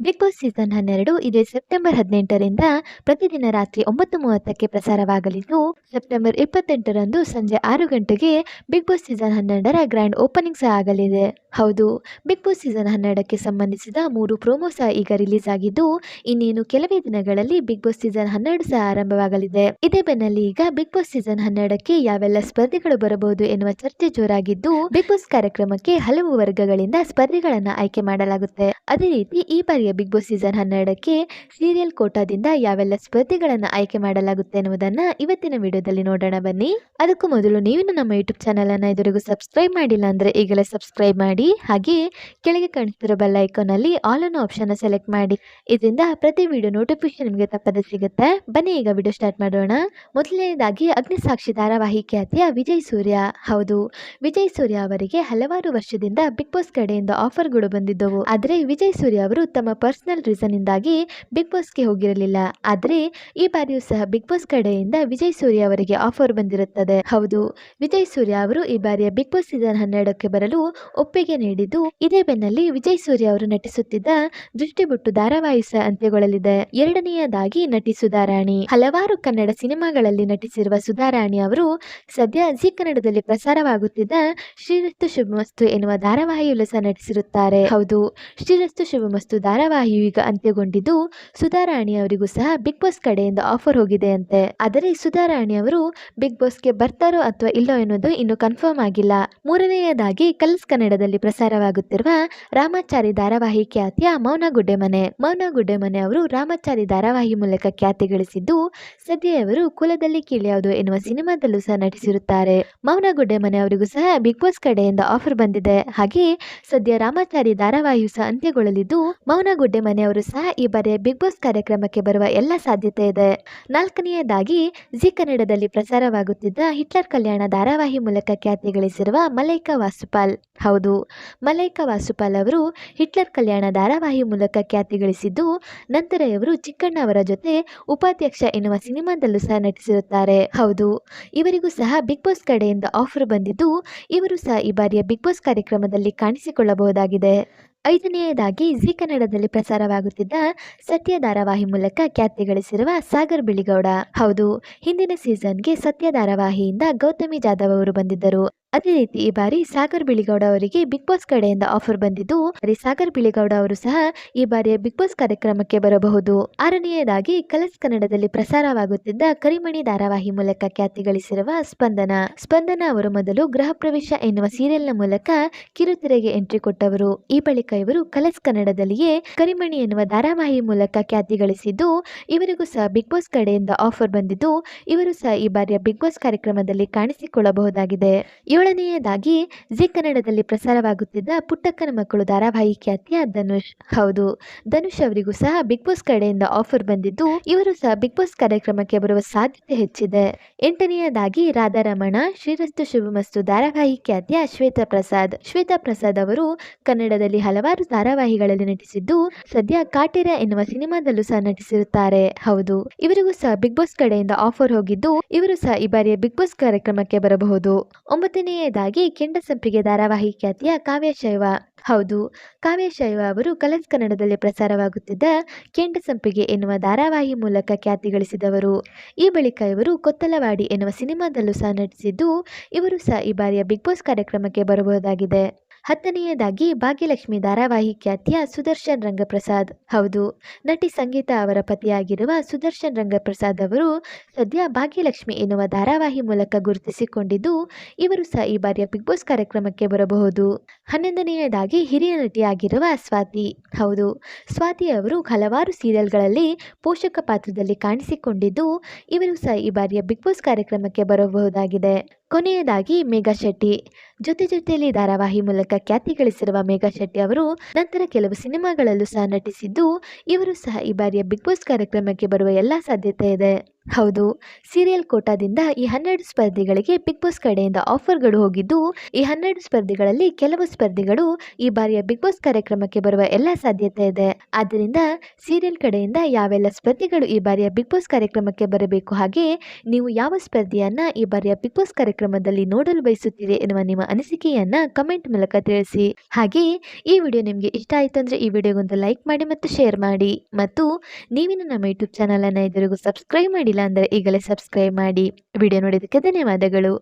Big boss season ಹನ್ನೆರಡು ಇದೇ September ಹದಿನೆಂಟರಿಂದ ಪ್ರತಿದಿನ ರಾತ್ರಿ ಒಂಬತ್ತು ಮೂವತ್ತಕ್ಕೆ ಪ್ರಸಾರವಾಗಲಿದ್ದು, ಸೆಪ್ಟೆಂಬರ್ ಇಪ್ಪತ್ತೆಂಟರಂದು ಸಂಜೆ ಆರು ಗಂಟೆಗೆ ಬಿಗ್ ಬಾಸ್ ಸೀಸನ್ ಹನ್ನೆರಡರ ಗ್ರ್ಯಾಂಡ್ ಓಪನಿಂಗ್ ಸಹ ಆಗಲಿದೆ. ಹೌದು. ಬಿಗ್ ಬಾಸ್ ಸೀಸನ್ ಹನ್ನೆರಡಕ್ಕೆ ಸಂಬಂಧಿಸಿದ ಮೂರು ಪ್ರೋಮೋ ಸಹ ಈಗ ರಿಲೀಸ್ ಆಗಿದ್ದು, ಇನ್ನೇನು ಕೆಲವೇ ದಿನಗಳಲ್ಲಿ ಬಿಗ್ ಬಾಸ್ ಸೀಸನ್ ಹನ್ನೆರಡು ಸಹ ಆರಂಭವಾಗಲಿದೆ. ಇದೇ ಬೆನ್ನಲ್ಲಿ ಈಗ ಬಿಗ್ ಬಾಸ್ ಸೀಸನ್ ಹನ್ನೆರಡಕ್ಕೆ ಯಾವೆಲ್ಲ ಸ್ಪರ್ಧಿಗಳು ಬರಬಹುದು ಎನ್ನುವ ಚರ್ಚೆ ಜೋರಾಗಿದ್ದು, ಬಿಗ್ ಬಾಸ್ ಕಾರ್ಯಕ್ರಮಕ್ಕೆ ಹಲವು ವರ್ಗಗಳಿಂದ ಸ್ಪರ್ಧಿಗಳನ್ನ ಆಯ್ಕೆ ಮಾಡಲಾಗುತ್ತೆ. ಅದೇ ರೀತಿ ಈ ಬಾರಿಯ ಬಿಗ್ ಬಾಸ್ ಸೀಸನ್ ಹನ್ನೆರಡಕ್ಕೆ ಸೀರಿಯಲ್ ಕೋಟಾದಿಂದ ಯಾವೆಲ್ಲ ಸ್ಪರ್ಧಿಗಳನ್ನ ಆಯ್ಕೆ ಮಾಡಲಾಗುತ್ತೆ ಎನ್ನುವುದನ್ನ ಇವತ್ತಿನ ವಿಡಿಯೋದಲ್ಲಿ ನೋಡೋಣ ಬನ್ನಿ. ಅದಕ್ಕೂ ಮೊದಲು ನೀವು ನಮ್ಮ ಯೂಟ್ಯೂಬ್ ಚಾನೆಲ್ ಅನ್ನ ಇದುವರೆಗೂ ಸಬ್ಸ್ಕ್ರೈಬ್ ಮಾಡಿಲ್ಲ ಅಂದ್ರೆ ಈಗಲೇ ಸಬ್ಸ್ಕ್ರೈಬ್ ಮಾಡಿ. ಹಾಗೆ ಕೆಳಗೆ ಕಾಣಿಸ್ತಿರೋ ಬೆಲ್ ಐಕಾನ್ ಅಲ್ಲಿ ಆಲ್ ಅನ್ನೋ ಆಪ್ಷನ್ ಸೆಲೆಕ್ಟ್ ಮಾಡಿ. ಇದರಿಂದ ಪ್ರತಿ ವಿಡಿಯೋ ನೋಟಿಫಿಕೇಶನ್ ನಿಮಗೆ ತಪ್ಪದೆ ಸಿಗುತ್ತೆ. ಬನ್ನಿ ಈಗ ವಿಡಿಯೋ ಸ್ಟಾರ್ಟ್ ಮಾಡೋಣ. ಮೊದಲನೇದಾಗಿ ಅಗ್ನಿಸಾಕ್ಷಿ ಧಾರಾವಾಹಿ ಖ್ಯಾತಿಯ ವಿಜಯ್ ಸೂರ್ಯ. ಹೌದು, ವಿಜಯ್ ಸೂರ್ಯ ಅವರಿಗೆ ಹಲವಾರು ವರ್ಷದಿಂದ ಬಿಗ್ ಬಾಸ್ ಕಡೆಯಿಂದ ಆಫರ್ಗಳು ಬಂದಿದ್ದವು. ಆದರೆ ವಿಜಯ್ ಸೂರ್ಯ ಅವರು ತಮ್ಮ ಪರ್ಸನಲ್ ರೀಸನ್ ಇಂದಾಗಿ ಬಿಗ್ ಬಾಸ್ಗೆ ಹೋಗಿರಲಿಲ್ಲ. ಆದರೆ ಈ ಬಾರಿಯೂ ಸಹ ಬಿಗ್ ಬಾಸ್ ಕಡೆಯಿಂದ ವಿಜಯ್ ಸೂರ್ಯ ಅವರಿಗೆ ಆಫರ್ ಬಂದಿರುತ್ತದೆ. ಹೌದು, ವಿಜಯ್ ಸೂರ್ಯ ಅವರು ಈ ಬಾರಿಯ ಬಿಗ್ ಬಾಸ್ ಸೀಸನ್ ಹನ್ನೆರಡಕ್ಕೆ ಬರಲು ಒಪ್ಪಿಗೆ ನೀಡಿದ್ದು ಇದೇ ಬೆನ್ನಲ್ಲಿ ವಿಜಯ್ ಸೂರ್ಯ ಅವರು ನಟಿಸುತ್ತಿದ್ದ ದೃಷ್ಟಿಬುಟ್ಟು ಧಾರಾವಾಹಿ ಸಹ ಅಂತ್ಯಗೊಳ್ಳಲಿದೆ. ಎರಡನೆಯದಾಗಿ ನಟಿ ಸುಧಾರಾಣಿ ಹಲವಾರು ಕನ್ನಡ ಸಿನಿಮಾಗಳಲ್ಲಿ ನಟಿಸಿರುವ ಸುಧಾರಾಣಿ ಅವರು ಸದ್ಯ ಜಿ ಕನ್ನಡದಲ್ಲಿ ಪ್ರಸಾರವಾಗುತ್ತಿದ್ದ ಶ್ರೀರಸ್ತು ಶುಭಮಸ್ತು ಎನ್ನುವ ಧಾರಾವಾಹಿಯಲ್ಲೂ ಸಹ ನಟಿಸಿರುತ್ತಾರೆ. ಹೌದು, ಶ್ರೀರಸ್ತು ಶುಭಮಸ್ತು ಧಾರಾವಾಹಿಯು ಈಗ ಅಂತ್ಯಗೊಂಡಿದ್ದು ಸುಧಾರಾಣಿ ಅವರಿಗೂ ಸಹ ಬಿಗ್ ಬಾಸ್ ಕಡೆಯಿಂದ ಆಫರ್ ಹೋಗಿದೆ ಅಂತೆ ಆದರೆ ಸುಧಾರಾಣಿ ಅವರು ಬಿಗ್ ಬಾಸ್ಗೆ ಬರ್ತಾರೋ ಅಥವಾ ಇಲ್ಲೋ ಎನ್ನುವುದು ಇನ್ನು ಕನ್ಫರ್ಮ್ ಆಗಿಲ್ಲ. ಮೂರನೆಯದಾಗಿ ಕಲ್ಸ್ ಕನ್ನಡದಲ್ಲಿ ಪ್ರಸಾರವಾಗುತ್ತಿರುವ ರಾಮಾಚಾರಿ ಧಾರಾವಾಹಿ ಖ್ಯಾತಿಯ ಮೌನ. ಗುಡ್ಡೆಮನೆ ಮೌನ ಗುಡ್ಡೆಮನೆ ಅವರು ರಾಮಾಚಾರಿ ಧಾರಾವಾಹಿ ಮೂಲಕ ಖ್ಯಾತಿ ಗಳಿಸಿದ್ದು ಸದ್ಯ ಅವರು ಕುಲದಲ್ಲಿ ಕೀಳ್ಯಾವುದು ಎನ್ನುವ ಸಿನಿಮಾದಲ್ಲೂ ಸಹ ನಟಿಸಿರುತ್ತಾರೆ. ಮೌನ ಗುಡ್ಡೆಮನೆ ಅವರಿಗೂ ಸಹ ಬಿಗ್ ಬಾಸ್ ಕಡೆಯಿಂದ ಆಫರ್ ಬಂದಿದೆ. ಹಾಗೆ ಸದ್ಯ ರಾಮಾಚಾರಿ ಧಾರಾವಾಹಿಯು ಸಹ ಅಂತ್ಯಗೊಳ್ಳಲಿದ್ದು ಮೌನ ಗುಡ್ಡೆಮನೆ ಅವರು ಸಹ ಈ ಬಾರಿಯ ಬಿಗ್ ಬಾಸ್ ಕಾರ್ಯಕ್ರಮಕ್ಕೆ ಬರುವ ಎಲ್ಲ ಸಾಧ್ಯತೆ ಇದೆ. ನಾಲ್ಕನೆಯದಾಗಿ, ಜಿ ಕನ್ನಡದಲ್ಲಿ ಪ್ರಸಾರವಾಗುತ್ತಿದ್ದ ಹಿಟ್ಲರ್ ಕಲ್ಯಾಣ ಧಾರಾವಾಹಿ ಮೂಲಕ ಖ್ಯಾತಿ ಗಳಿಸಿರುವ ಮಲೈಕಾ ವಾಸುಪಾಲ್. ಹೌದು ಮಲೈಕಾ ವಾಸುಪಾಲ್ ಅವರು ಹಿಟ್ಲರ್ ಕಲ್ಯಾಣ ಧಾರಾವಾಹಿ ಮೂಲಕ ಖ್ಯಾತಿ ಗಳಿಸಿದ್ದು, ನಂತರ ಇವರು ಚಿಕ್ಕಣ್ಣ ಅವರ ಜೊತೆ ಉಪಾಧ್ಯಕ್ಷ ಎನ್ನುವ ಸಿನಿಮಾದಲ್ಲೂ ಸಹ ನಟಿಸಿರುತ್ತಾರೆ. ಹೌದು, ಇವರಿಗೂ ಸಹ ಬಿಗ್ ಬಾಸ್ ಕಡೆಯಿಂದ ಆಫರ್ ಬಂದಿದ್ದು, ಇವರು ಸಹ ಈ ಬಾರಿಯ ಬಿಗ್ ಬಾಸ್ ಕಾರ್ಯಕ್ರಮದಲ್ಲಿ ಕಾಣಿಸಿಕೊಳ್ಳಬಹುದಾಗಿದೆ. ಐದನೆಯದಾಗಿ ಝೀ ಕನ್ನಡದಲ್ಲಿ ಪ್ರಸಾರವಾಗುತ್ತಿದ್ದ ಸತ್ಯ ಧಾರಾವಾಹಿ ಮೂಲಕ ಖ್ಯಾತಿ ಗಳಿಸಿರುವ ಸಾಗರ್ ಬಿಳಿಗೌಡ. ಹೌದು, ಹಿಂದಿನ ಸೀಸನ್ಗೆ ಸತ್ಯ ಧಾರಾವಾಹಿಯಿಂದ ಗೌತಮಿ ಜಾಧವ್ ಅವರು ಬಂದಿದ್ದರು. ಅದೇ ರೀತಿ ಈ ಬಾರಿ ಸಾಗರ್ ಬಿಳಿಗೌಡ ಅವರಿಗೆ ಬಿಗ್ ಬಾಸ್ ಕಡೆಯಿಂದ ಆಫರ್ ಬಂದಿದ್ದು ಸಾಗರ್ ಬಿಳಿಗೌಡ ಅವರು ಸಹ ಈ ಬಾರಿಯ ಬಿಗ್ ಬಾಸ್ ಕಾರ್ಯಕ್ರಮಕ್ಕೆ ಬರಬಹುದು. ಆರನೆಯದಾಗಿ ಕಲರ್ಸ್ ಕನ್ನಡದಲ್ಲಿ ಪ್ರಸಾರವಾಗುತ್ತಿದ್ದ ಕರಿಮಣಿ ಧಾರಾವಾಹಿ ಮೂಲಕ ಖ್ಯಾತಿ ಗಳಿಸಿರುವ ಸ್ಪಂದನ. ಸ್ಪಂದನ ಅವರು ಮೊದಲು ಗೃಹ ಪ್ರವೇಶ ಎನ್ನುವ ಸೀರಿಯಲ್ನ ಮೂಲಕ ಕಿರುತೆರೆಗೆ ಎಂಟ್ರಿ ಕೊಟ್ಟವರು. ಈ ಬಳಿಕ ಇವರು ಕಲರ್ಸ್ ಕನ್ನಡದಲ್ಲಿಯೇ ಕರಿಮಣಿ ಎನ್ನುವ ಧಾರಾವಾಹಿ ಮೂಲಕ ಖ್ಯಾತಿ ಗಳಿಸಿದ್ದು, ಇವರಿಗೂ ಸಹ ಬಿಗ್ ಬಾಸ್ ಕಡೆಯಿಂದ ಆಫರ್ ಬಂದಿದ್ದು, ಇವರು ಸಹ ಈ ಬಾರಿಯ ಬಿಗ್ ಬಾಸ್ ಕಾರ್ಯಕ್ರಮದಲ್ಲಿ ಕಾಣಿಸಿಕೊಳ್ಳಬಹುದಾಗಿದೆ. ಏಳನೆಯದಾಗಿ, ಜಿ ಕನ್ನಡದಲ್ಲಿ ಪ್ರಸಾರವಾಗುತ್ತಿದ್ದ ಪುಟ್ಟಕ್ಕನ ಮಕ್ಕಳು ಧಾರಾವಾಹಿ ಖ್ಯಾತಿಯ ಧನುಷ್. ಹೌದು, ಧನುಷ್ ಅವರಿಗೂ ಸಹ ಬಿಗ್ ಬಾಸ್ ಕಡೆಯಿಂದ ಆಫರ್ ಬಂದಿದ್ದು, ಇವರು ಸಹ ಬಿಗ್ ಬಾಸ್ ಕಾರ್ಯಕ್ರಮಕ್ಕೆ ಬರುವ ಸಾಧ್ಯತೆ ಹೆಚ್ಚಿದೆ. ಎಂಟನೆಯದಾಗಿ, ರಾಧಾರಮಣ, ಶ್ರೀರಸ್ತು ಶುಭಮಸ್ತು ಧಾರಾವಾಹಿ ಖ್ಯಾತಿಯ ಶ್ವೇತಾ ಪ್ರಸಾದ್. ಶ್ವೇತಾ ಪ್ರಸಾದ್ ಅವರು ಕನ್ನಡದಲ್ಲಿ ಹಲವಾರು ಧಾರಾವಾಹಿಗಳಲ್ಲಿ ನಟಿಸಿದ್ದು, ಸದ್ಯ ಕಾಟೇರ ಎನ್ನುವ ಸಿನಿಮಾದಲ್ಲೂ ಸಹ ನಟಿಸಿರುತ್ತಾರೆ. ಹೌದು, ಇವರಿಗೂ ಸಹ ಬಿಗ್ ಬಾಸ್ ಕಡೆಯಿಂದ ಆಫರ್ ಹೋಗಿದ್ದು, ಇವರು ಸಹ ಈ ಬಾರಿಯ ಬಿಗ್ ಬಾಸ್ ಕಾರ್ಯಕ್ರಮಕ್ಕೆ ಬರಬಹುದು. ಒಂಬತ್ತನೆಯದಾಗಿ ಕೆಂಡಸಂಪಿಗೆ ಧಾರಾವಾಹಿ ಖ್ಯಾತಿಯ ಕಾವ್ಯಶೈವ. ಹೌದು, ಕಾವ್ಯಶೈವ ಅವರು ಕಲರ್ಸ್ ಕನ್ನಡದಲ್ಲಿ ಪ್ರಸಾರವಾಗುತ್ತಿದ್ದ ಕೆಂಡಸಂಪಿಗೆ ಎನ್ನುವ ಧಾರಾವಾಹಿ ಮೂಲಕ ಖ್ಯಾತಿ ಗಳಿಸಿದವರು. ಈ ಬಳಿಕ ಇವರು ಕೊತ್ತಲವಾಡಿ ಎನ್ನುವ ಸಿನಿಮಾದಲ್ಲೂ ಸಹ ನಟಿಸಿದ್ದು, ಇವರು ಸಹ ಈ ಬಾರಿಯ ಬಿಗ್ ಬಾಸ್ ಕಾರ್ಯಕ್ರಮಕ್ಕೆ ಬರಬಹುದಾಗಿದೆ. ಹತ್ತನೆಯದಾಗಿ ಭಾಗ್ಯಲಕ್ಷ್ಮಿ ಧಾರಾವಾಹಿ ಖ್ಯಾತಿಯ ಸುದರ್ಶನ್ ರಂಗಪ್ರಸಾದ್. ಹೌದು, ನಟಿ ಸಂಗೀತ ಅವರ ಪತಿಯಾಗಿರುವ ಸುದರ್ಶನ್ ರಂಗಪ್ರಸಾದ್ ಅವರು ಸದ್ಯ ಭಾಗ್ಯಲಕ್ಷ್ಮಿ ಎನ್ನುವ ಧಾರಾವಾಹಿ ಮೂಲಕ ಗುರುತಿಸಿಕೊಂಡಿದ್ದು, ಇವರು ಸಹ ಈ ಬಾರಿಯ ಬಿಗ್ ಬಾಸ್ ಕಾರ್ಯಕ್ರಮಕ್ಕೆ ಬರಬಹುದು. ಹನ್ನೊಂದನೆಯದಾಗಿ ಹಿರಿಯ ನಟಿಯಾಗಿರುವ ಸ್ವಾತಿ. ಹೌದು, ಸ್ವಾತಿ ಅವರು ಹಲವಾರು ಸೀರಿಯಲ್ಗಳಲ್ಲಿ ಪೋಷಕ ಪಾತ್ರದಲ್ಲಿ ಕಾಣಿಸಿಕೊಂಡಿದ್ದು, ಇವರು ಸಹ ಈ ಬಾರಿಯ ಬಿಗ್ ಬಾಸ್ ಕಾರ್ಯಕ್ರಮಕ್ಕೆ ಬರಬಹುದಾಗಿದೆ. ಕೊನೆಯದಾಗಿ ಮೇಘಾ ಶೆಟ್ಟಿ. ಜೊತೆ ಜೊತೆಯಲ್ಲಿ ಧಾರಾವಾಹಿ ಮೂಲಕ ಖ್ಯಾತಿ ಗಳಿಸಿರುವ ಮೇಘಾ ಶೆಟ್ಟಿ ಅವರು ನಂತರ ಕೆಲವು ಸಿನಿಮಾಗಳಲ್ಲೂ ಸಹ ನಟಿಸಿದ್ದು, ಇವರು ಸಹ ಈ ಬಾರಿಯ ಬಿಗ್ ಬಾಸ್ ಕಾರ್ಯಕ್ರಮಕ್ಕೆ ಬರುವ ಎಲ್ಲ ಸಾಧ್ಯತೆ ಇದೆ. ಹೌದು. ಸೀರಿಯಲ್ ಕೋಟಾದಿಂದ ಈ ಹನ್ನೆರಡು ಸ್ಪರ್ಧಿಗಳಿಗೆ ಬಿಗ್ ಬಾಸ್ ಕಡೆಯಿಂದ ಆಫರ್ಗಳು ಹೋಗಿದ್ದು, ಈ ಹನ್ನೆರಡು ಸ್ಪರ್ಧಿಗಳಲ್ಲಿ ಕೆಲವು ಸ್ಪರ್ಧಿಗಳು ಈ ಬಾರಿಯ ಬಿಗ್ ಬಾಸ್ ಕಾರ್ಯಕ್ರಮಕ್ಕೆ ಬರುವ ಎಲ್ಲ ಸಾಧ್ಯತೆ ಇದೆ. ಆದ್ದರಿಂದ ಸೀರಿಯಲ್ ಕಡೆಯಿಂದ ಯಾವೆಲ್ಲ ಸ್ಪರ್ಧಿಗಳು ಈ ಬಾರಿಯ ಬಿಗ್ ಬಾಸ್ ಕಾರ್ಯಕ್ರಮಕ್ಕೆ ಬರಬೇಕು ಹಾಗೆ ನೀವು ಯಾವ ಸ್ಪರ್ಧಿಯನ್ನ ಈ ಬಾರಿಯ ಬಿಗ್ ಬಾಸ್ ಕಾರ್ಯಕ್ರಮದಲ್ಲಿ ನೋಡಲು ಬಯಸುತ್ತೀರಿ ಎನ್ನುವ ನಿಮ್ಮ ಅನಿಸಿಕೆಯನ್ನ ಕಮೆಂಟ್ ಮೂಲಕ ತಿಳಿಸಿ. ಹಾಗೆ ಈ ವಿಡಿಯೋ ನಿಮಗೆ ಇಷ್ಟ ಆಯಿತು ಅಂದರೆ ಈ ವಿಡಿಯೋಗೊಂದು ಲೈಕ್ ಮಾಡಿ ಮತ್ತು ಶೇರ್ ಮಾಡಿ. ಮತ್ತು ನೀವಿನ ನಮ್ಮ ಯೂಟ್ಯೂಬ್ ಚಾನಲನ್ನು ಇದುವರೆಗೂ ಸಬ್ಸ್ಕ್ರೈಬ್ ಮಾಡಿಲ್ಲ ಅಂದರೆ ಈಗಲೇ ಸಬ್ಸ್ಕ್ರೈಬ್ ಮಾಡಿ ವಿಡಿಯೋ ನೋಡಿದ್ದಕ್ಕೆ ಧನ್ಯವಾದಗಳು.